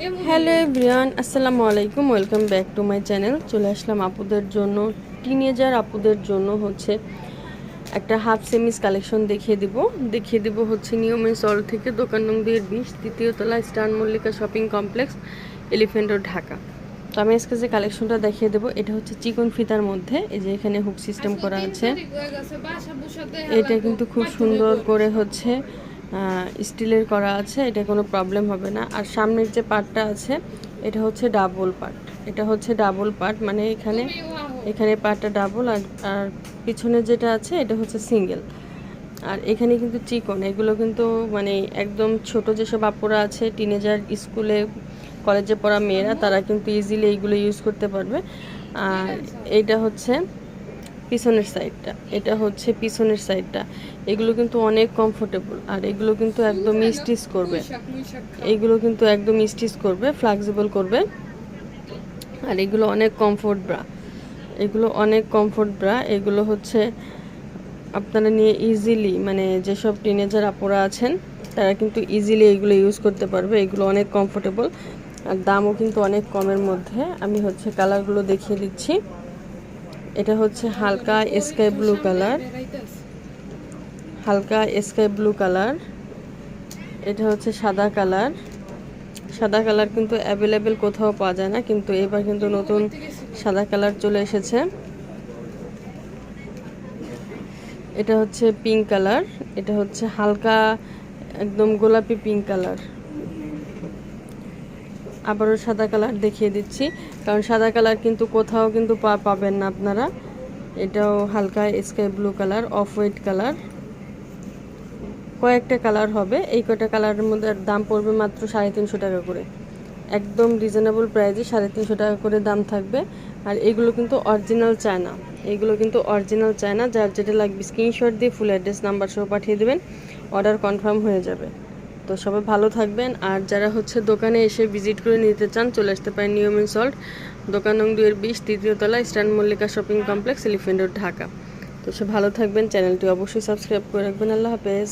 Hello everyone, আসসালামু আলাইকুম, welcome back to my channel. চলে আসলাম আপুদের জন্য, টিনেজার আপুদের জন্য হচ্ছে একটা হাফ সেমিস কালেকশন দেখিয়ে দিব। দেখিয়ে দিব হচ্ছে নিয়মের সল থেকে দোকান নং দুইয়ের বিশ তৃতীয় তলা star Mallika shopping complex, Elephant Road Dhaka. তো আমি আজকে যে কালেকশনটা দেখিয়ে দেবো, এটা হচ্ছে চিকন ফিতার মধ্যে, এই যে এখানে হুক সিস্টেম করা আছে। এটা কিন্তু খুব সুন্দর করে হচ্ছে স্টিলের করা আছে, এটা কোনো প্রবলেম হবে না। আর সামনের যে পার্টটা আছে, এটা হচ্ছে ডাবল পার্ট এটা হচ্ছে ডাবল পার্ট মানে এখানে এখানে পার্টটা ডাবল আর আর পিছনে যেটা আছে, এটা হচ্ছে সিঙ্গেল আর এখানে কিন্তু চিকন, এগুলো কিন্তু মানে একদম ছোট যেসব আপুরা আছে টিনেজার স্কুলে কলেজে পড়া মেয়েরা, তারা কিন্তু ইজিলি এইগুলো ইউজ করতে পারবে। আর এইটা হচ্ছে পিছনের সাইডটা এটা হচ্ছে পিছনের সাইডটা এগুলো কিন্তু অনেক কমফোর্টেবল আর এগুলো কিন্তু একদম স্টিচ করবে। এগুলো কিন্তু একদম স্টিচ করবে ফ্লেক্সিবল করবে। আর এগুলো অনেক কমফোর্ট ব্রা এগুলো অনেক কমফোর্ট ব্রা এগুলো হচ্ছে আপনারা নিয়ে ইজিলি মানে যেসব টিনেজার আপুরা আছেন, তারা কিন্তু ইজিলি এগুলো ইউজ করতে পারবে। এগুলো অনেক কমফোর্টেবল আর দামও কিন্তু অনেক কমের মধ্যে। আমি হচ্ছে কালারগুলো দেখিয়ে দিচ্ছি। এটা হচ্ছে হালকা স্কাই ব্লু কালার। হালকা স্কাই ব্লু কালার। এটা হচ্ছে সাদা কালার। সাদা কালার কিন্তু অ্যাভেলেবেল কোথাও পাওয়া যায় না, কিন্তু এবার কিন্তু নতুন সাদা কালার চলে এসেছে। এটা হচ্ছে পিঙ্ক কালার। এটা হচ্ছে হালকা, একদম গোলাপি পিঙ্ক কালার। আবারও সাদা কালার দেখিয়ে দিচ্ছি। কারণ সাদা কালার কিন্তু কোথাও কিন্তু পা- পাবেন না আপনারা। এটাও হালকা sky blue colour off white colour. কয়েকটা কালার হবে। এই কয়টা কালারের মধ্যে দাম পড়বে মাত্র সাড়ে তিনশো টাকা করে। একদম রিজনেবল প্রাইসে সাড়ে তিনশো টাকা করে দাম থাকবে। আর এগুলো কিন্তু অরিজিনাল চায়না। এগুলো কিন্তু অরিজিনাল চায়না। যার যেটা লাগবে স্ক্রিনশট দিয়ে ফুল অ্যাড্রেস নাম্বার সহ পাঠিয়ে দেবেন। অর্ডার কনফার্ম হয়ে যাবে। তো সবাই ভালো থাকবেন। আর যারা হচ্ছে দোকানে এসে ভিজিট করে নিতে চান, চলে আসতে পারেন নিয়মিন সল্ট দোকান নং দুয়ের বিশ, তৃতীয় তলা stand Mallika shopping complex, Elephant Road, Dhaka. তো সে ভালো থাকবেন। চ্যানেলটি অবশ্যই সাবস্ক্রাইব করে রাখবেন। আল্লাহ হাফেজ।